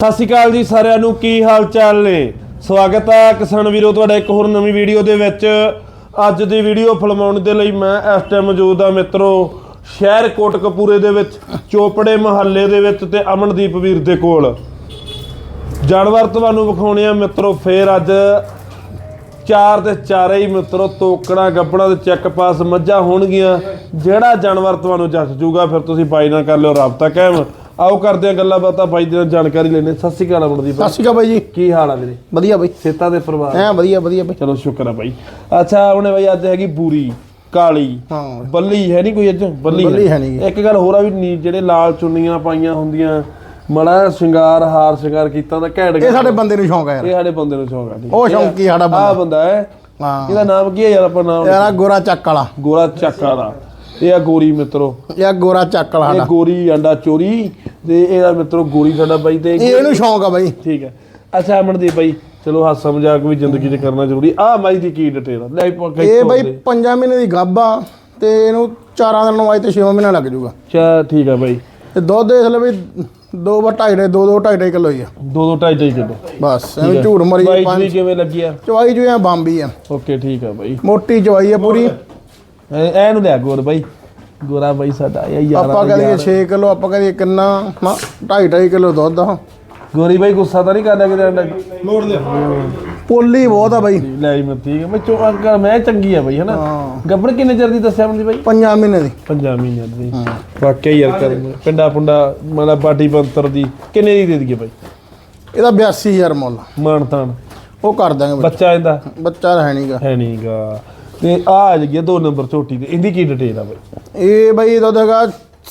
ਸਤਿ ਸ਼੍ਰੀ ਅਕਾਲ ਜੀ ਸਾਰਿਆਂ ਨੂੰ, ਕੀ ਹਾਲ ਚਾਲ ਨੇ? ਸਵਾਗਤ ਹੈ ਕਿਸਾਨ ਵੀਰੋ, ਤੁਹਾਡਾ ਇੱਕ ਹੋਰ ਨਵੀਂ ਵੀਡੀਓ ਦੇ ਵਿੱਚ। ਅੱਜ ਦੀ ਵੀਡੀਓ ਫਿਲਮਾਉਣ ਦੇ ਲਈ ਮੈਂ ਇਸ ਟਾਈਮ ਮੌਜੂਦ ਆ ਮਿੱਤਰੋ, ਸ਼ਹਿਰ ਕੋਟਕਪੂਰੇ ਦੇ ਵਿੱਚ, ਚੋਪੜੇ ਮਹੱਲੇ ਦੇ ਵਿੱਚ ਤੇ ਅਮਨਦੀਪ ਵੀਰ ਦੇ ਕੋਲ। ਜਾਨਵਰ ਤੁਹਾਨੂੰ ਵਿਖਾਉਣੇ ਆ ਮਿੱਤਰੋ, ਫੇਰ ਅੱਜ ਚਾਰ ਤੇ ਚਾਰੇ ਹੀ ਮਿੱਤਰੋ, ਤੋਕੜਾ ਗੱਬਣਾ ਤੇ ਚੈੱਕ ਪਾਸ ਮੱਝਾਂ ਹੋਣਗੀਆਂ। ਜਿਹੜਾ ਜਾਨਵਰ ਤੁਹਾਨੂੰ ਜੱਜ ਜੂਗਾ, ਫਿਰ ਤੁਸੀਂ ਬਾਈ ਨਾਲ ਕਰ ਲਿਓ ਰਾਬਤਾ ਕਾਇਮ। ਆਓ ਕਰਦੇ ਆ ਗੱਲਾਂ ਬਾਤਾਂ ਬਾਈ ਦੇ ਨਾਲ ਜਾਣਕਾਰੀ ਲੈਣੇ ਸਤਿ ਸ਼੍ਰੀ ਅਕਾਲ ਅਮਨਦੀਪ ਸਤਿ ਸ਼੍ਰੀ ਅਕਾਲ ਬਾਈ ਜੀ। ਕੀ ਹਾਲ ਆ ਵੀਰੇ? ਵਧੀਆ ਬਾਈ। ਸੇਤਾ ਦੇ ਪਰਿਵਾਰ? ਐ ਵਧੀਆ ਵਧੀਆ ਬਾਈ। ਚਲੋ ਸ਼ੁਕਰ ਆ ਬਾਈ। ਅੱਛਾ ਉਹਨੇ ਬਾਈ ਅੱਜ ਹੈਗੀ ਬੂਰੀ ਕਾਲੀ। ਹਾਂ। ਬੱਲੀ ਹੈ ਨਹੀਂ ਕੋਈ ਅੱਜ? ਬੱਲੀ ਬੱਲੀ ਹੈ ਨੀ। ਗੀ। ਇੱਕ ਗੱਲ ਹੋਰ ਆ ਵੀ ਜਿਹੜੇ ਲਾਲ ਚੁੰਨੀਆਂ ਪਾਈਆਂ ਹੁੰਦੀਆਂ ਮੜਾ ਸ਼ਿੰਗਾਰ ਹਾਰ ਸ਼ਿੰਗਾਰ ਕੀਤਾ ਤਾਂ ਘੈਂਟ ਇਹ ਸਾਡੇ ਬੰਦੇ ਨੂੰ ਸ਼ੌਂਕ ਯਾਰ। ਇਹ ਸਾਡੇ ਬੰਦੇ ਨੂੰ ਸ਼ੌਂਕ ਆ ਉਹ ਸ਼ੌਂਕੀ ਸਾਡਾ ਆ ਬੰਦਾ? ਬੰਦਾ ਹੈ। ਹਾਂ। ਇਹਦਾ ਨਾਮ ਕੀ ਹੈ ਯਾਰ ਆਪਾਂ ਨਾਮ? ਯਾਰ ਗੋਰਾ ਚੱਕ ਵਾਲਾ। ਗੋਰਾ ਚੱਕਾ ਦਾ ਇਹ ਆ ਗੋਰੀ ਮਿੱਤਰੋ। ਇਹ ਆਹ ਗੋਰਾ ਚੱਕ ਵਾਲਾ ਇਹ ਸਾਡਾ ਗੋਰੀ ਅੰਡਾ ਚੋਰੀ ਤੇ ਇਹਦਾ ਮਿੱਤਰੋ ਗੋਰੀ ਸਾਡਾ ਬਾਈ ਤੇ ਇਹ ਇਹਨੂੰ ਸ਼ੌਂਕ ਆ ਬਾਈ। ਠੀਕ ਹੈ। ਅੱਛਾ ਅਮਨਦੀਪ ਬਾਈ ਚਲੋ ਹਾਸਾ ਮਜ਼ਾਕ ਵੀ ਜ਼ਿੰਦਗੀ 'ਚ ਕਰਨਾ ਜ਼ਰੂਰੀ। ਆ ਮਾਈ ਦੀ ਕੀ ਡਿਟੇਲ ਆ? ਲੈ ਕਈ ਇਹ ਬਾਈ ਦੇ। 5 ਮਹੀਨੇ ਦੀ ਗੱਭ ਆ ਤੇ ਇਹਨੂੰ 4 ਦਿਨ ਨੂੰ ਆਏ ਤੇ 6 ਮਹੀਨਾ ਲੱਗ ਜਾਊਗਾ। ਚਾ ਠੀਕ ਆ ਬਾਈ। ਤੇ ਦੁੱਧ ਇਸ ਲਈ ਵੀ ਦੋ ਵਾ ਢਾਈ ਢਾਈ ਦੋ ਦੋ ਢਾਈ ਢਾਈ ਕਿਲੋ ਹੀ ਆ। ਦੋ ਦੋ ਢਾਈ ਢਾਈ ਕਿਲੋ। ਬਸ ਐਵੇਂ ਝੂਠ ਮਰੀ ਬਾਈ ਪੰਜ ਕਿਵੇਂ ਲੱਗੀ ਆ? ਚਵਾਈ ਜੋ ਐ ਬੰਬੀ ਆ। ਓਕੇ ਠੀਕ ਆ ਬਾਈ। ਮੋਟੀ ਚਵਾਈ ਆ ਪੂਰੀ। ਐ ਐ ਨੂੰ ਲਿਆ ਗੋਰ ਬਾਈ। ਗੋਰਾ ਬਾਈ ਸਾਡਾ ਇਹ ਯਾਰ ਆਪਾਂ ਕਹਦੇ 6 ਕਿਲੋ ਆਪਾਂ ਕਹਦੇ ਕਿੰਨਾ? ਨਾ ਢਾਈ ਢਾਈ ਕਿਲੋ ਦੁੱਧ ਆ। ਗੋਰੀ ਬਾਈ ਗੁੱਸਾ ਤਾਂ ਨਹੀਂ ਕਰਦਾ ਕਿਤੇ ਅੰਡਾ। ਮੋੜ ਦੇ ਪੋਲੀ ਬਹੁਤ ਆ ਬਾਈ। ਲੈ ਜੀ ਮੈਂ ਠੀਕ ਆ। ਮੈਂ ਚੋ ਅੰਕਲ ਮੈਂ ਚੰਗੀ ਆ ਬਾਈ ਹਨਾ? ਹਾਂ। ਗੱਬੜ ਕਿੰਨੇ ਚਿਰ ਦੀ ਦੱਸਿਆ ਮੈਨੂੰ ਬਾਈ? 5 ਮਹੀਨੇ ਦੀ। ਪੰਜਾਂ ਮਹੀਨਿਆਂ ਦੀ। ਵਾਕਿਆ ਹੀ ਯਾਰ ਕਰ ਪਿੰਡਾ ਪੁੰਡਾ ਮਤਲਬ ਬਾਡੀ ਬੰਤਰ ਦੀ ਕਿੰਨੇ ਦੀ ਦੇ ਦਈਏ ਬਾਈ? ਇਹਦਾ 82000 ਮੁੱਲ। ਮਾਨ ਤਾਨ ਉਹ ਕਰ ਦਾਂਗੇ ਬੱਚਾ। ਇਹਦਾ? ਬੱਚਾ ਹੈ ਨਹੀਂਗਾ ਹੈ ਨਹੀਂਗਾ ਤੇ ਆ ਆ ਜੀ ਦੋ ਨੰਬਰ ਝੋਟੀ ਤੇ ਇਹਦੀ ਕੀ ਡਿਟੇਲ ਆ ਬਾਈ? ਇਹ ਬਾਈ ਦੁੱਧ ਹੈਗਾ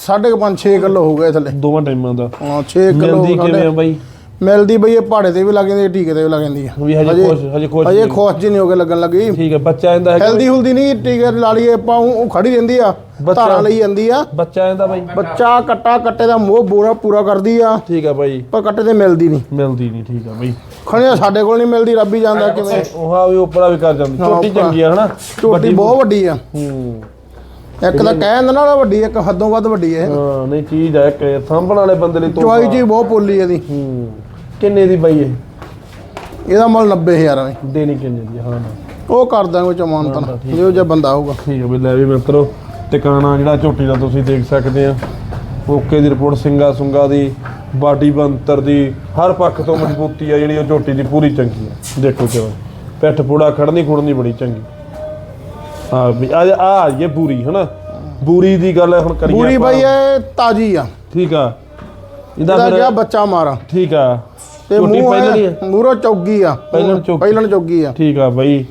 5.5 6 ਕਿਲੋ ਹੋ ਗਿਆ ਥੱਲੇ। ਦੋਵਾਂ ਟਾਈਮਾਂ ਦਾ। ਹਾਂ 6 ਕਿਲੋ ਮਿਲਦੀ ਕਿਵੇਂ ਆ ਬਾਈ? ਮਿਲਦੀ ਬਈ ਇਹ ਪਹਾੜੇ ਤੇ ਵੀ ਲੱਗ ਜਾਂਦੀ ਹੈ ਟੀਕੇ ਤੇ ਵੀ ਲੱਗ ਜਾਂਦੀ ਹੈ ਵੀ ਹਜੇ ਖੁਸ਼ ਹਜੇ ਖੁਸ਼ ਨਹੀਂ। ਖੁਸ਼ ਜੀ ਨਹੀਂ ਹੋ ਕੇ ਲੱਗਣ ਲੱਗੀ ਠੀਕ ਹੈ ਬੱਚਾ ਇਹਦਾ ਹੈਗਾ ਹੈਲਦੀ ਹੁਲਦੀ ਨਹੀਂ ਟੀਕੇ ਲਾ ਲਈਏ ਆਪਾਂ ਉਹ ਉਹ ਖੜੀ ਰਹਿੰਦੀ ਆ ਬੱਚਾ- ਧਾਰਾਂ ਲਈ ਜਾਂਦੀ ਆ। ਬੱਚਾ ਇਹਦਾ ਬਾਈ। ਬੱਚਾ ਕੱਟਾ ਕੱਟੇ ਦਾ ਮੋਹ ਬੋਰਾ ਪੂਰਾ ਕਰਦੀ ਆ। ਠੀਕ ਆ ਬਾਈ। ਪਰ ਕੱਟੇ ਤੇ ਮਿਲਦੀ ਨਹੀਂ। ਮਿਲਦੀ ਨਹੀਂ ਠੀਕ ਆ ਬਾਈ। ਖਣਿਆ ਸਾਡੇ ਕੋਲ ਨਹੀਂ ਮਿਲਦੀ ਰੱਬੀ ਜਾਂਦਾ ਕਿਵੇਂ ਉਹ ਹਾਂ ਵੀ ਉਪਰਾ ਵੀ ਕਰ ਜਾਂਦੀ। ਛੋਟੀ ਉੱਪਰਾ। ਚੰਗੀ ਆ ਹਨਾ? ਝੋਟੀ ਬਹੁਤ ਵੱਡੀ ਆ। ਹੂੰ। ਇੱਕ ਤਾਂ ਕਹਿ ਦਿੰਦਾ ਨਾ ਵੱਡੀ ਇੱਕ ਹੱਦੋਂ ਵੱਧ ਵੱਡੀ ਹੈ ਹਾਂ ਨਹੀਂ ਚੀਜ਼ ਆ ਇੱਕ ਸਾਂਭਣ ਵਾਲੇ ਬੰਦੇ ਲਈ ਤੋਂ ਚੁਆਈ ਜੀ ਬਹੁਤ ਪੋਲੀ ਇਹਦੀ। ਹੂੰ ਕਿੰਨੇ ਦੀ ਬਾਈ ਇਹ? ਇਹਦਾ ਮੁੱਲ 90000 ਆ ਦੇਣੀ ਕਿੰਨੇ ਦੀ? ਹਾਂ ਉਹ ਕਰ ਦਾਂਗੇ ਚਮਾਨ ਤਾਂ ਜਿਹੋ ਜਿਹਾ ਬੰਦਾ ਆਊਗਾ। ਠੀਕ ਹੈ ਵੀ ਲੈ ਵੀ ਮਿੱਤਰੋ ਟਿਕਾਣਾ ਜਿਹੜਾ ਝੋਟੀ ਦਾ ਤੁਸੀਂ ਦੇਖ ਸਕਦੇ ਆ। ਓਕੇ ਦੀ ਰਿਪੋਰਟ ਸਿੰਗਾ ਸੁੰਗਾ ਦੀ ਬਾਡੀ ਬੰਤਰ ਦੀ ਹਰ ਪੱਖ ਤੋਂ ਮਜ਼ਬੂਤੀ ਆ ਜਿਹੜੀ ਉਹ ਝੋਟੀ ਦੀ ਪੂਰੀ ਚੰਗੀ ਆ। ਦੇਖੋ ਕਿਵੇਂ ਪਿੱਠ ਪੂੜਾ ਖੜਨੀ ਖੁੜਨੀ ਬੜੀ ਚੰਗੀ। ਹਾਂ ਵੀ ਆ ਆ ਇਹ ਪੂਰੀ ਹਨਾ? ਬੂਰੀ ਦੀ ਗੱਲ ਹੁਣ ਕਰੀਏ ਆਪਾਂ। ਬਾਈ ਇਹ ਤਾਜੀ ਆ। ਠੀਕ ਆ। ਇਹਦਾ ਗਿਆ ਬੱਚਾ ਮਾਰਾ। ਠੀਕ ਆ। ਤੇ ਮੂੰਹ ਪਹਿਲਾਂ ਦੀ ਹੈ ਮੂਰੋ ਚੌਗੀ ਆ। ਪਹਿਲਣ ਚੌਗੀ। ਪਹਿਲਣ ਚੌਗੀ ਆ। ਠੀਕ ਆ ਬਾਈ।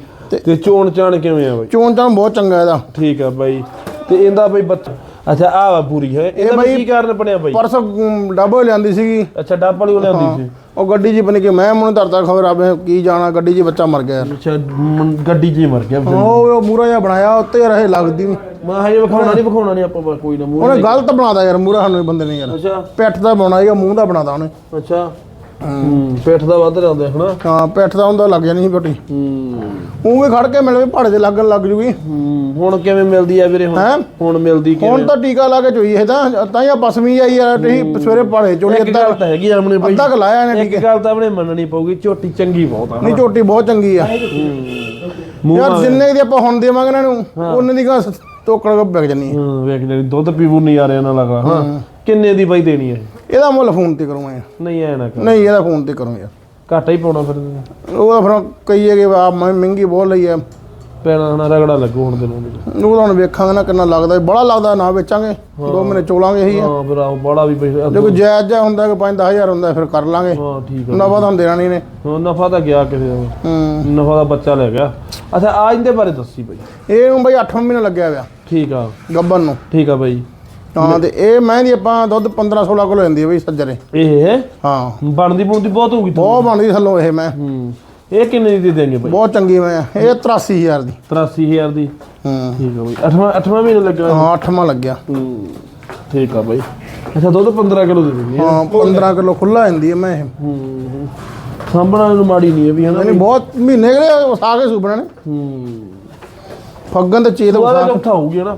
ਤੇ ਚੋਣ ਚਾਣ ਕਿਵੇਂ ਆ ਬਾਈ? ਚੋਣ ਤਾਂ ਬਹੁਤ ਚੰਗਾ ਇਹਦਾ। ਠੀਕ ਆ ਬਾਈ। ਤੇ ਇਹਦਾ ਬਾਈ ਬੱਚਾ ਅੱਛਾ ਆ ਵਾ ਪੂਰੀ ਹੈ? ਇਹਦਾ ਕੀ ਕਾਰਨ ਬਣਿਆ ਬਾਈ? ਪਰਸ ਡੱਬੋ ਲਿਆਂਦੀ ਸੀਗੀ। ਅੱਛਾ ਡੱਬ ਵਾਲੀ ਉਹ ਲਿਆਂਦੀ ਸੀ। ਉਹ ਗੱਡੀ 'ਚ ਬਣ ਕੇ ਮੈਂ ਮੈਨੂੰ ਧਰਤਾ ਖਬਰ ਆਵੇ ਕੀ ਜਾਣਾ ਗੱਡੀ 'ਚ ਬੱਚਾ ਮਰ ਗਿਆ ਯਾਰ। ਅੱਛਾ ਗੱਡੀ 'ਚ ਹੀ ਮਰ ਗਿਆ। ਉਹ ਉਹ ਮੂਰਾ ਜਿਹਾ ਬਣਾਇਆ ਉੱਤੇ ਰਹੇ ਲੱਗਦੀ ਮੈਂ ਹਜੇ ਵਿਖਾਉਣਾ ਨਹੀਂ ਵਿਖਾਉਣਾ ਨਹੀਂ ਆਪਾਂ ਕੋਈ ਨਾ ਮੂੰਹ ਉਹਨੇ ਗਲਤ ਬਣਾਦਾ ਯਾਰ ਮੂਰਾ ਸਾਨੂੰ ਬੰਦੇ ਨੇ ਯਾਰ। ਅੱਛਾ। ਪਿੱਠ ਦਾ ਬਣਾਇਆ ਮੂੰਹ ਦਾ ਬਣਾਦਾ ਉਹਨੇ। ਅੱਛਾ। ਹੂੰ ਪੇਟ ਦਾ ਵੱਧ ਜਾਂਦਾ ਹਨਾ ਹਾਂ ਪਿੱਠ ਦਾ ਹੁੰਦਾ ਲੱਗ ਜਾਣੀ ਸੀ ਬੋਟੀ। ਹੂੰ। ਉਹ ਵੀ ਖੜ ਕੇ ਮਿਲਵੇ ਪਹਾੜੇ ਤੇ ਲੱਗਣ ਲੱਗ ਜੂਗੀ। ਹੂੰ ਹੁਣ ਕਿਵੇਂ ਮਿਲਦੀ ਆ ਵੀਰੇ ਹੁਣ? ਹੈਂ? ਹੁਣ ਮਿਲਦੀ ਕਿਵੇਂ? ਹੁਣ ਤਾਂ ਟੀਕਾ ਲਾ ਕੇ ਚੋਈ ਇਹ ਤਾਂ ਤਾਂ ਹੀ ਆ ਬਸਮੀ ਆਈ ਯਾਰ ਤੁਸੀਂ ਸਵੇਰੇ ਪਹਾੜੇ ਚੋਣੀ ਇੱਕ ਅੱਧਾ ਗੱਲ ਤਾਂ ਹੈਗੀ ਆਪਣੇ ਬਾਈ ਅੱਧਾ ਕੁ ਲਾਇਆ ਇਹਨੇ ਇੱਕ ਗੱਲ ਤਾਂ ਆਪਣੇ ਮੰਨਣੀ ਪਊਗੀ ਝੋਟੀ ਚੰਗੀ ਬਹੁਤ ਆ। ਨਹੀਂ ਝੋਟੀ ਬਹੁਤ ਚੰਗੀ ਆ। ਯਾਰ ਜਿੰਨੇ ਦੀ ਆਪਾਂ ਹੁਣ ਦੇਵਾਂਗੇ ਇਹਨਾਂ ਨੂੰ ਉਹਨੇ ਦੀ ਗਾ ਟੋਕੜ ਵਿਕ ਜਾਨੀ ਹੈ ਹਾਂ ਵੇਖ ਜਿਹੜੀ ਦੁੱਧ ਪੀਵੂ ਨਹੀਂ ਆ ਰਿਹਾ ਨਾ ਲਗਾ ਹਾਂ। ਕਿੰਨੇ ਦੀ ਬਾਈ ਦੇਣੀ ਹੈ ਇਹਦਾ ਮੁੱਲ ਫੋਨ ਤੇ ਕਰੂੰ ਮੈਂ ਨਹੀਂ ਐ ਨਾ ਕਰ। ਨਹੀਂ ਇਹਦਾ ਫੋਨ ਤੇ ਕਰੂੰ ਯਾਰ। ਘਾਟਾ ਹੀ ਪਾਉਣਾ ਫਿਰ ਉਹਦਾ ਫਿਰ ਕਹੀਏ ਕਿ ਆ ਮੈਂ ਮਹਿੰਗੀ ਬਹੁਤ ਲਈ ਆ ਪੈਣਾ ਹਨਾ ਰਗੜਾ ਲੱਗੂ ਹੁਣ ਦੇ ਨੂੰ ਉਹ ਤਾਂ ਹੁਣ ਵੇਖਾਂਗੇ ਨਾ ਕਿੰਨਾ ਲੱਗਦਾ ਬੜਾ ਲੱਗਦਾ ਨਾ ਵੇਚਾਂਗੇ। ਦੋ ਮਹੀਨੇ ਚੋਲਾਂਗੇ ਇਹੀ ਆ ਹਾਂ ਫਿਰ ਆਹ ਬੜਾ ਵੀ ਪੈਸਾ ਜੇ ਕੋਈ ਜਾਇਜ਼ ਜਾ ਹੁੰਦਾ ਕਿ 5-10000 ਹੁੰਦਾ ਫਿਰ ਕਰ ਲਾਂਗੇ। ਹਾਂ ਠੀਕ ਆ। ਨਫਾ ਤਾਂ ਦੇਣਾ ਨਹੀਂ ਨੇ ਹਾਂ ਨਫਾ ਤਾਂ ਗਿਆ ਕਿਸੇ ਦਾ। ਹੂੰ। ਨਫਾ ਦਾ ਬੱਚਾ ਲੈ ਗਿਆ। ਅੱਛਾ ਆ ਇਹਦੇ ਬਾਰੇ ਦੱਸੀ ਬਾਈ। ਇਹ ਨੂੰ ਬਈ 8 ਮਹੀਨਾ ਲੱਗਿਆ ਹੋਇਆ। ਠੀਕ ਆ। ਗੱਬਨ ਨੂੰ। ਠੀਕ ਆ ਬਾਈ। ਹਾਂ ਤੇ ਇਹ ਮੈਂ ਦੀ ਆਪਾਂ ਦੁੱਧ 15-16 ਕਿਲੋ ਲੈਂਦੀ ਆ ਬਈ ਸੱਜਰੇ। ਇਹ? ਹੈ। ਹਾਂ ਬਣਦੀ ਬੁਣਦੀ ਬਹੁਤ ਹੋਊਗੀ ਬਹੁਤ ਬਣਦੀ ਥੱਲੋਂ ਇਹ ਮੈਂ। ਹੂੰ। ਇਹ ਕਿੰਨੇ ਦੀ ਦੇ ਬਾਈ? ਬਹੁਤ ਚੰਗੀ ਮੈਂ। ਇਹ 83000 ਦੀ। 83000 ਦੀ? ਹੂੰ। ਠੀਕ ਆ ਬਾਈ। ਅੱਠਵਾਂ ਅੱਠਵਾਂ ਮਹੀਨਾ ਲੱਗਾ ਹਾਂ 8ਵਾਂ ਲੱਗਿਆ। ਹੂੰ। ਠੀਕ ਆ ਬਾਈ। ਅੱਛਾ ਦੁੱਧ 15 ਕਿਲੋ ਦੇ ਦੇਂਗੇ ਹਾਂ 15 ਕਿਲੋ ਖੁੱਲਾ ਜਾਂਦੀ ਹੈ ਮੈਂ ਇਹ। ਹੂੰ। ਸਾਂਭਣਾ ਨੂੰ ਮਾੜੀ ਨਹੀਂ ਹੈ ਵੀ ਹਨਾ ਨਹੀਂ ਬਹੁਤ ਮਹੀਨੇ ਕਰੇ ਵਸਾ ਕੇ ਸੁਪਣਾ ਨੇ। ਹੂੰ। ਫੱਗਣ ਤੇ ਚੇਤ ਵਸਾ ਚੌਥਾ ਹੋਊਗੀ ਹਨਾ?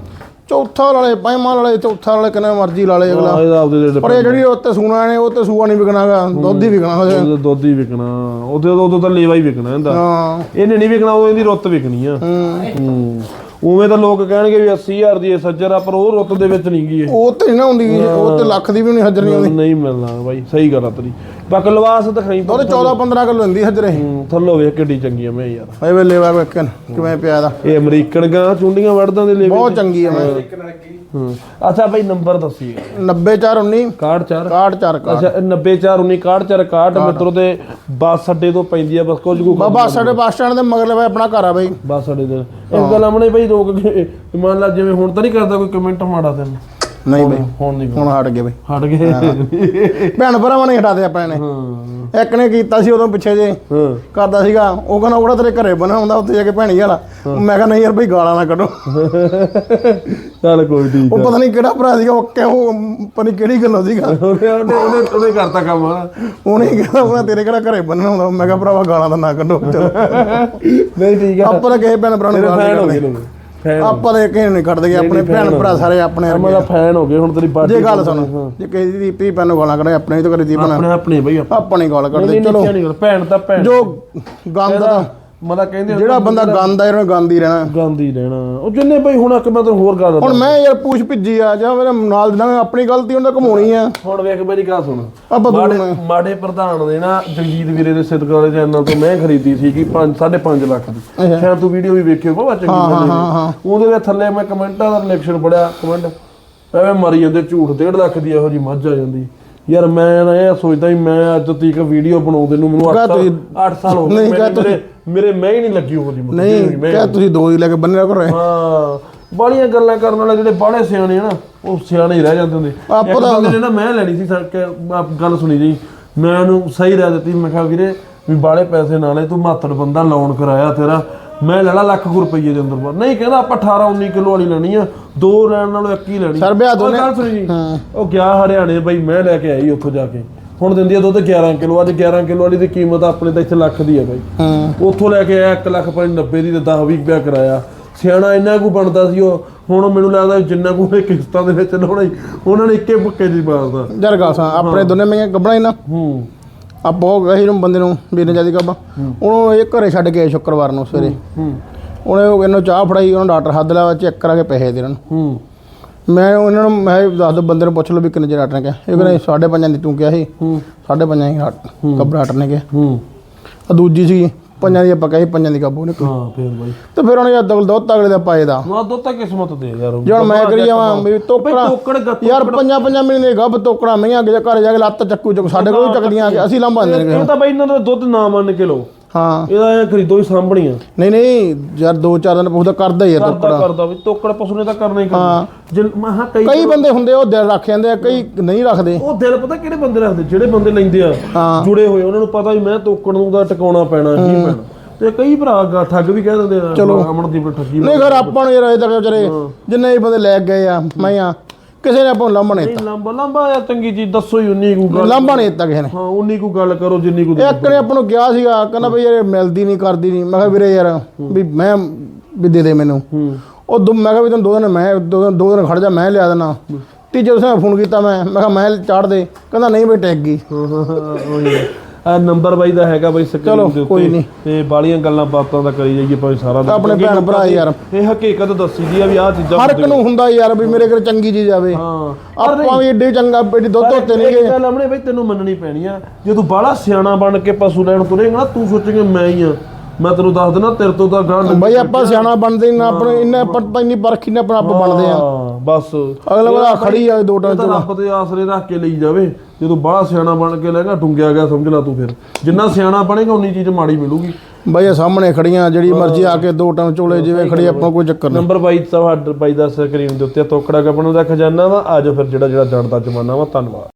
ਚੌਥਾ ਵਾਲੇ ਪੰਜਵਾਂ ਵਾਲੇ ਚੌਥਾ ਵਾਲੇ ਕਿੰਨੇ ਮਰਜ਼ੀ ਲਾ ਲੇ ਅਗਲਾ। ਆਪਦੇ ਪਰ ਇਹ ਜਿਹੜੀ ਉੱਤੇ ਸੂਣਾ ਨੇ ਉਹ ਤੇ ਸੂਆ ਨਹੀਂ ਵਿਕਣਾਗਾ ਦੁੱਧ ਹੀ ਵਿਕਣਾ ਉਹਦੇ। ਉਹਦਾ ਦੁੱਧ ਹੀ ਵਿਕਣਾ ਉਹਦੇ ਉਦੋਂ ਤਾਂ ਲੇਵਾ ਹੀ ਵਿਕਣਾ ਇਹਦਾ। ਹਾਂ। ਇਹਨੇ ਨਹੀਂ ਵਿਕਣਾ ਉਹ ਇਹਦੀ ਰੁੱਤ ਵਿਕਣੀ ਆ। ਹੂੰ। ਹੂੰ। ਉਵੇਂ ਤਾਂ ਲੋਕ ਕਹਿਣਗੇ ਵੀ 80000 ਦੀ ਇਹ ਸੱਜਰ ਆ ਪਰ ਉਹ ਰੁੱਤ ਦੇ ਵਿੱਚ ਨਹੀਂ ਗਈ ਇਹ। ਉਹ ਤੇ ਨਾ ਹੁੰਦੀ ਉਹ ਤੇ ਲੱਖ ਦੀ ਵੀ ਨਹੀਂ ਹਜਰ ਨਹੀਂ ਆਉਂਦੀ ਨਹੀਂ ਮਿਲਣਾ ਬਾਈ ਸਹੀ ਗੱਲ ਆ ਤੇਰੀ। ਬਾਕੀ ਲਵਾਸ ਦਿਖਾਈ ਤੇ 14 15 ਕਿਲੋ ਹੁੰਦੀ ਹਜਰੇ। ਥੱਲੋਂ ਵੇਖ ਕਿੱਡੀ ਚੰਗੀ ਆ ਮੈਂ ਯਾਰ। ਐ ਵਾ ਵੇਖਣ ਕਿਵੇਂ ਪਿਆ ਦਾ। ਇਹ ਅਮਰੀਕਨ ਗਾਂ ਚੁੰਡੀਆਂ ਵੜਦਾਂ ਦੇ ਲੇਵੇ ਬਹੁਤ ਚੰਗੀ ਆ ਮੈਂ। ਹੂੰ। ਅੱਛਾ ਬਾਈ ਨੰਬਰ ਦੱਸੀ। 90419 64 64 61 ਅੱਛਾ 90419 61 61 ਮਿੱਤਰੋ ਤੇ ਬੱਸ ਅੱਡੇ ਤੋਂ ਪੈਂਦੀ ਆ ਬਸ ਕੁਝ ਕੁ ਬਾਬਾ ਸਾਡੇ ਬੱਸ ਸਟੈਂਡ ਦੇ ਮਗਰਲੇ ਵੇ ਆਪਣਾ ਘਰ ਆ ਬਈ। ਬੱਸ ਅੱਡੇ ਦੇ। ਇਸ ਗੱਲ ਆਮਣੇ ਬਈ ਰੋਕ ਕੇ ਮੰਨ ਲਾ ਜਿਵੇਂ ਹੁਣ ਤਾਂ ਨਹੀਂ ਕਰਦਾ ਕੋਈ ਕਮੈਂਟ ਮਾੜਾ ਤੈਨੂੰ। ਨਹੀਂ ਬਈ। ਹੁਣ ਨਹੀਂ ਹੁਣ ਹਟ ਗਏ ਬਈ। ਹਟ ਗਏ। ਭੈਣ ਭਰਾਵਾਂ ਨੇ ਹਟਾ ਦੇ ਆਪਣੇ ਨੇ ਹਾਂ। ਇੱਕ ਨੇ ਕੀਤਾ ਸੀ ਉਦੋਂ ਪਿੱਛੇ ਜੇ। ਹਾਂ। ਕਰਦਾ ਸੀਗਾ। ਉਹ ਕਹਿੰਦਾ ਉਹੜਾ ਤੇਰੇ ਘਰੇ ਬਣਾ ਹੁੰਦਾ ਉੱਥੇ ਜਾ ਕੇ ਭੈਣੀ ਵਾਲਾ। ਮੈਂ ਕਿਹਾ ਨਹੀਂ ਯਾਰ ਬਈ ਗਾਲਾਂ ਨਾ ਕੱਢੋ। ਚੱਲ ਕੋਈ ਠੀਕ ਉਹ ਪਤਾ ਨਹੀਂ ਕਿਹੜਾ ਭਰਾ ਸੀਗਾ ਉਹ ਕਿਉਂ ਪਤਾ ਕਿਹੜੀ ਗੱਲੋਂ ਸੀਗਾ। ਉਹਨੇ ਉਹਨੇ ਉਹਨੇ ਕਰਤਾ ਕੰਮ ਉਹਨੇ ਕਿਹਾ ਉਹ ਤੇਰੇ ਕਿਹੜਾ ਘਰੇ ਬੰਨਣਾ ਹੁੰਦਾ। ਮੈਂ ਕਿਹਾ ਭਰਾਵਾ ਗਾਲਾਂ ਤਾਂ ਨਾ ਕੱਢੋ। ਚਲੋ। ਨਹੀਂ ਠੀਕ ਆ। ਆਪਾਂ ਕਿਸੇ ਭੈਣ ਭਰਾ ਨੂੰ ਗਾਲਾਂ ਲੋਕ। ਫੈਨ ਆਪਾਂ ਤਾਂ ਕਿਸੇ ਨੂੰ ਨਹੀਂ ਕੱਢਦੇ ਆਪਣੇ ਭੈਣ ਭਰਾ ਸਾਰੇ ਆਪਣੇ ਵਰਗੇ। ਮੇਰਾ ਫੈਨ ਹੋ ਗਏ ਹੁਣ ਤੇਰੀ ਬਾਡੀ ਜੇ ਗੱਲ ਸੁਣ ਜੇ ਕਿਸੇ ਦੀ ਪੀ ਪੈਨ ਨੂੰ ਗਾਲਾਂ ਕੱਢੇ ਆਪਣੇ ਵੀ ਤਾਂ ਕਰੀ ਦੀ ਬਣਾ ਆਪਣੇ ਆਪਣੇ ਬਈ ਆਪਾਂ। ਆਪਾਂ ਨਹੀਂ ਗਾਲ ਕੱਢਦੇ ਨਹੀਂ ਚਲੋ। ਨਹੀਂ ਭੈਣ ਤਾਂ ਭੈਣ। ਜੋ ਗੰਦ ਦਾ ਮਤਲਬ ਕਹਿੰਦੇ ਜਿਹੜਾ ਬੰਦਾ ਗੰਦ ਇਹਨੂੰ ਗੰਦ ਰਹਿਣਾ। ਗਾਂਧੀ ਰਹਿਣਾ। ਉਹ ਜਿੰਨੇ ਬਈ ਹੁਣ ਇੱਕ ਮੈਂ ਤੈਨੂੰ ਹੋਰ ਗੱਲ ਹੁਣ ਮੈਂ ਯਾਰ ਪੂਛ ਭਿੱਜੀ ਆ ਜਾਂ ਮੇਰੇ ਨਾਲ ਦਿਨਾਂ ਆਪਣੀ ਗਲਤੀ ਉਹਨਾਂ ਘਮਾਉਣੀ ਆ। ਹੁਣ ਵੇਖ ਮੇਰੀ ਗੱਲ ਸੁਣ। ਆਪਾਂ ਮਾੜੇ ਦੋਨੋਂ ਮਾੜੇ ਪ੍ਰਧਾਨ ਦੇ ਨਾ ਜਗਜੀਤ ਵੀਰੇ ਦੇ ਸਿੱਧਕ ਵਾਲੇ ਚੈਨਲ ਤੋਂ ਮੈਂ ਖਰੀਦੀ ਸੀ ਕਿ 5 5.5 ਲੱਖ ਦੀ। ਅੱਛਾ। ਸ਼ਾਇਦ ਤੂੰ ਵੀਡੀਓ ਵੀ ਵੇਖਿਓ ਬਹੁਤ ਚੰਗੀ ਹਾਂ, ਹਾਂ, ਹਾਂ। ਉਹਦੇ ਵਿੱਚ ਥੱਲੇ ਮੈਂ ਕਮੈਂਟਾਂ ਦਾ ਰਿਲੈਕਸ਼ਨ ਪੜਿਆ ਕਮੈਂਟ। ਐਵੇਂ ਮਰੀ ਜਾਂਦੇ ਝੂਠ 1.5 ਲੱਖ ਦੀ ਇਹੋ ਜੀ ਮੱਝ ਆ ਜਾਂਦੀ। ਯਾਰ ਮੈਂ ਨਾ ਇਹ ਸੋਚਦਾ ਹੀ ਮੈਂ ਅੱਜ ਤੀਕ ਵੀਡੀਓ ਬਣਾਉਂਦੇ ਨੂੰ ਮੈਨੂੰ 8 ਕਹਿ ਸਾਲ ਤੁਸੀਂ- 8 ਸਾਲ ਹੋ ਗਏ ਨਹੀਂ, ਕਹਿ ਮੇਰੇ- ਮੇਰੇ ਮੇਰੇ ਮੈਂ ਹੀ ਨਹੀਂ ਲੱਗੀ ਉਹਦੀ ਮੱਝ ਨਹੀਂ ਮੈਂ ਕਿਹਾ ਤੁਸੀਂ ਦੋ ਹੀ ਲੈ ਕੇ ਬੰਨਿਆ ਕਰੋ ਹਾਂ ਬਾਲੀਆਂ ਗੱਲਾਂ ਕਰਨ ਵਾਲੇ ਜਿਹੜੇ ਬਾਲੇ ਸਿਆਣੇ ਨਾ ਉਹ ਸਿਆਣੇ ਹੀ ਰਹਿ ਜਾਂਦੇ ਹੁੰਦੇ। ਆਪਾਂ ਇੱਕ ਬੰਦੇ ਨੇ ਨਾ ਮੈਂ ਲੈਣੀ ਸੀ ਸਰ ਕੇ ਗੱਲ ਸੁਣੀ ਜੀ। ਮੈਂ ਉਹਨੂੰ ਸਹੀ ਰਹਿ ਦਿੱਤੀ ਮੈਂ ਕਿਹਾ ਵੀਰੇ ਵੀ ਬਾਲੇ ਪੈਸੇ ਨਾ ਲੈ ਤੂੰ ਮਾਤੜ ਬੰਦਾ ਲੋਨ ਕਰਾਇਆ ਤੇਰਾ ਮੈਂ ਲੈਣਾ ਲੱਖ ਕੁ ਰੁਪਈਏ ਦੇ ਅੰਦਰ ਬਾਹਰ। ਨਹੀਂ ਕਹਿੰਦਾ ਆਪਾਂ 18 19 ਕਿਲੋ ਵਾਲੀ ਲੈਣੀ ਆ ਦੋ ਲੈਣ ਨਾਲੋਂ ਇੱਕ ਹੀ ਲੈਣੀ। ਸਰ ਉਹ ਦੋਨੇ- ਉਹ ਗਿਆ ਹਰਿਆਣੇ ਬਈ ਮੈਂ ਲੈ ਕੇ ਆਈ ਉੱਥੋਂ ਜਾ ਕੇ। ਹੁਣ ਦਿੰਦੀ ਆ ਦੁੱਧ 11 ਕਿਲੋ ਅੱਜ 11 ਕਿਲੋ ਵਾਲੀ ਦੀ ਕੀਮਤ ਆਪਣੇ ਤਾਂ ਇੱਥੇ ਲੱਖ ਦੀ ਆ ਬਾਈ। ਹਾਂ। ਉੱਥੋਂ ਲੈ ਕੇ ਆਇਆ 1 ਲੱਖ ਪੰਜ 90 ਦੀ ਤੇ 10 20 ਰੁਪਇਆ ਕਰਾਇਆ। ਸਿਆਣਾ ਇੰਨਾ ਕੁ ਬਣਦਾ ਸੀ ਉਹ ਹੁਣ ਮੈਨੂੰ ਲੱਗਦਾ ਜਿੰਨਾ ਕੁ ਇਹ ਕਿਸ਼ਤਾਂ ਦੇ ਵਿੱਚ ਲਾਉਣਾ ਹੀ ਉਹਨਾਂ ਨੇ ਇੱਕੇ ਭੁੱਕੇ ਜੀ ਮਾਰਦਾ। ਜਰ ਗੱਲ ਸੁਣ ਆਪਣੇ ਦੋਨੇ ਮੈਂ ਗੱਬਣਾ ਹੀ ਨਾ। ਹੂੰ। ਆਪਾਂ ਉਹ ਗਏ ਨੂੰ ਬੰਦੇ ਨੂੰ ਵੀਰੇ ਜਿਆਦੀ ਗੱਬਾ। ਉਹਨੂੰ ਇਹ ਘਰੇ ਛੱਡ ਕੇ ਆਏ ਸ਼ੁੱਕਰਵਾਰ ਨੂੰ ਸਵੇਰੇ। ਹੂੰ। ਉਹਨੇ ਉਹ ਇਹਨੂੰ ਚਾਹ ਫੜਾਈ ਉਹਨੂੰ ਡਾਕਟਰ ਹੱਦ ਲਾ ਚੈੱਕ ਕਰਾ ਕੇ ਪੈਸੇ ਦੇ ਇਹਨਾਂ ਨੂੰ ਹੂੰ। ਮੈਂ ਉਹਨਾਂ ਨੂੰ ਮੈਂ ਦੱਸ ਦੋ ਬੰਦੇ ਨੂੰ ਪੁੱਛ ਲਓ ਵੀ ਕਿੰਨੇ ਚਿਰ ਨੇ ਕਿਹਾ ਇਹ ਕਹਿੰਦੇ ਸਾਢੇ ਪੰਜਾਂ ਦੀ ਤੂੰ ਕਿਹਾ ਸੀ ਹੂੰ। ਸਾਢੇ ਪੰਜਾਂ ਦੀ ਕੱਬ ਡਾਕਟਰ ਨੇ ਕਿਹਾ ਹੂੰ। ਆ ਦੂਜੀ ਸੀ ਪੰਜਾਂ ਦੀ ਆਪਾਂ ਕਹੀ ਪੰਜਾਂ ਦੀ ਕਾਬੂ ਨਿਕਲ। ਹਾਂ ਫੇਰ ਬਾਈ। ਤੇ ਫਿਰ ਉਹਨੇ ਜਦ ਦੋ ਤਗੜੇ ਦਾ ਪਾਏ ਦਾ। ਨਾ ਦੁੱਧ ਤਾਂ ਕਿਸਮਤ ਦੇ ਯਾਰ। ਜੇ ਹੁਣ ਮੈਂ ਕਰੀ ਜਾਵਾਂ ਵੀ ਤੋਕੜਾ ਯਾਰ ਪੰਜਾਂ ਪੰਜਾਂ ਮਹੀਨੇ ਦੇ ਗੱਭ ਤੋਕੜਾ ਮਈਆਂ ਅੱਗੇ ਘਰ ਜਾ ਕੇ ਲੱਤ ਚੱਕੂ ਚੱਕ ਸਾਡੇ ਕੋਲ ਚੱਕਦੀਆਂ ਅਸੀਂ ਲੰਬਾਂਦੇ ਨੇ ਇਹ ਤਾਂ ਬਾਈ ਇਹਨਾਂ ਦਾ ਦੁੱਧ ਨਾ ਮੰਨ ਕੇ ਲਓ। ਹਾਂ। ਇਹਦਾ ਇਹ ਖਰੀਦੋ ਹੀ ਸਾਂਭਣੀਆਂ। ਨਹੀਂ ਨਹੀਂ ਯਾਰ ਦੋ ਚਾਰ ਦਿਨ ਪੁੱਛਦਾ ਕਰਦਾ ਹੀ ਯਾਰ ਕਰਦਾ ਤੋਕੜਾ। ਕਰਦਾ ਵੀ ਤੋਕੜ ਪਸ਼ੂ ਨੇ ਤਾਂ ਕਰਨਾ ਹੀ ਕਰਨਾ। ਜਿਨ ਮੈਂ ਹਾਂ ਕਈ ਕਈ ਬੰਦੇ ਹੁੰਦੇ ਉਹ ਦਿਲ ਰੱਖ ਜਾਂਦੇ ਆ ਕਈ ਨਹੀਂ ਰੱਖਦੇ। ਉਹ ਦਿਲ ਪਤਾ ਕਿਹੜੇ ਬੰਦੇ ਰੱਖਦੇ? ਜਿਹੜੇ ਬੰਦੇ ਲੈਂਦੇ ਆ ਹਾਂ। ਜੁੜੇ ਹੋਏ ਉਹਨਾਂ ਨੂੰ ਪਤਾ ਵੀ ਮੈਂ ਤੋਕੜ ਨੂੰ ਦਾ ਟਿਕਾਉਣਾ ਪੈਣਾ ਹੀ। ਪੈਣਾ। ਤੇ ਕਈ ਭਰਾ ਗਾ- ਠੱਗ ਵੀ ਕਹਿ ਦਿੰਦੇ ਆ ਚਲੋ। ਅਮਨਦੀਪ ਨੇ ਠੱਗੀ ਨਹੀਂ ਘਰ ਆਪਾਂ ਨੂੰ ਯਾਰ ਅਜੇ ਤੱਕ ਵਿਚਾਰੇ ਜਿੰਨੇ ਵੀ ਬੰਦੇ ਲੈ ਕੇ ਗਏ ਆ ਮਈਆਂ ਕਿਸੇ ਨੇ ਆਪਾਂ ਨੂੰ ਲਾਂਭਣੇ ਨਹੀਂ ਲੰਬਾ ਲੰਬਾ ਆ ਚੰਗੀ ਚੀਜ਼ ਦੱਸੋ ਹੀ ਉਨੀ ਕੁ ਗੱਲ ਲਾਂਭਾ ਨਹੀਂ ਦਿੱਤਾ ਕਿਸੇ ਨੇ। ਹਾਂ ਉਨੀ ਕੁ ਗੱਲ ਕਰੋ ਜਿੰਨੀ ਕੁ ਇੱਕ ਨੇ ਆਪਾਂ ਨੂੰ ਕਿਹਾ ਸੀਗਾ ਕਹਿੰਦਾ ਵੀ ਯਾਰ ਇਹ ਮਿਲਦੀ ਨਹੀਂ ਕਰਦੀ ਨਹੀਂ। ਮੈਂ ਕਿਹਾ ਵੀਰੇ ਯਾਰ ਵੀ ਮੈਂ ਵੀ ਦੇ ਦੇ ਮੈਨੂੰ। ਹੂੰ। ਉਹ ਦੋ ਮੈਂ ਕਿਹਾ ਵੀ ਤੈਨੂੰ ਦੋ ਦਿਨ ਮੈਂ ਦੋ ਦਿਨ ਦੋ ਦਿਨ ਖੜ ਜਾ ਮੈਂ ਲਿਆ ਦੇਣਾ ਤੀਜੇ ਦਿਨ ਫੋਨ ਕੀਤਾ ਮੈਂ। ਮੈਂ ਕਿਹਾ ਮੈਂ ਚਾੜ ਦੇ। ਕਹਿੰਦਾ ਨਹੀਂ ਬਈ ਟੈਗ ਗਈ। ਆ ਨੰਬਰ ਬਾਈ ਦਾ ਹੈਗਾ ਬਾਈ ਸਕਰੀਨ ਦੇ ਉੱਤੇ। ਤੇ ਬਾਲੀਆਂ ਗੱਲਾਂ ਬਾਤਾਂ ਦਾ ਕਰੀ ਜਾਈਏ ਭਾਵੇਂ ਸਾਰਾ ਦਿਨ। ਆਪਣੇ ਭੈਣ ਭਰਾ ਯਾਰ। ਇਹ ਹਕੀਕਤ ਦੱਸੀ ਦੀ ਆ ਵੀ ਆਹ ਚੀਜ਼ਾਂ ਹਰ ਇੱਕ ਨੂੰ ਹੁੰਦਾ ਯਾਰ ਵੀ ਮੇਰੇ ਘਰ ਚੰਗੀ ਚੀਜ਼ ਆਵੇ। ਹਾਂ। ਆਪਾਂ ਵੀ ਏਡੇ ਚੰਗਾ ਏਡੀ ਦੁੱਧ ਧੋਤੇ ਨਹੀਂ ਗਏ ਗੱਲ ਅਮਨੇ ਬਈ ਤੈਨੂੰ ਮੰਨਣੀ ਪੈਣੀ ਆ। ਜੇ ਤੂੰ ਬਾਹਲਾ ਸਿਆਣਾ ਬਣ ਕੇ ਪਸ਼ੂ ਲੈਣ ਤੁਰੇਂਗਾ ਨਾ ਤੂੰ ਸੋਚੇਂਗਾ ਮੈਂ ਹੀ ਆ। ਮੈਂ ਤੈਨੂੰ ਦੱਸ ਦਿੰਦਾ ਤੇਰੇ ਤੋਂ ਤਾਂ ਗਾਂ ਬਈ ਆਪਾਂ ਸਿਆਣਾ ਬਣਦੇ ਨਾ ਆਪਣੇ ਇੰਨੇ ਪਤਾ ਨਹੀਂ ਪਰਖੀ ਨਾ ਆਪਣਾ ਆਪ ਬਣਦੇ ਆ। ਬਸ। ਅਗਲਾ ਵਾਲਾ ਖੜੀ ਆ ਦੋ ਟਨ ਤਾਂ ਰੱਬ ਦੇ ਆਸਰੇ ਰੱਖ ਕੇ ਲਈ ਜਾਵੇ। ਜਦੋਂ ਬਾਹਲਾ ਸਿਆਣਾ ਬਣ ਕੇ ਲੈਗਾ ਟੁੰਗਿਆ ਗਿਆ ਸਮਝ ਲੈ ਤੂੰ ਫਿਰ। ਜਿੰਨਾ ਸਿਆਣਾ ਬਣੇਗਾ ਉਨੀ ਚੀਜ਼ ਮਾੜੀ ਮਿਲੂਗੀ। ਬਈ ਆ ਸਾਹਮਣੇ ਖੜੀਆਂ ਜਿਹੜੀ ਮਰਜ਼ੀ ਆ ਕੇ ਦੋ ਟਨ ਚੋਲੇ ਜਿਵੇਂ ਖੜੀ ਆਪਾਂ ਕੋਈ ਚੱਕਰ ਨਹੀਂ। ਨੰਬਰ 22 ਤੁਹਾਡਾ ਬਾਈ ਦਾ ਸਕਰੀਨ ਦੇ ਉੱਤੇ ਤੋਕੜਾ ਕਪਣੂ ਦਾ ਖਜ਼ਾਨਾ ਵਾ। ਆਜੋ ਫਿਰ ਜਿਹੜਾ ਜਿਹੜਾ ਜੜਦਾ ਜਮਾਨਾ ਵਾ ਧੰਨਵਾਦ।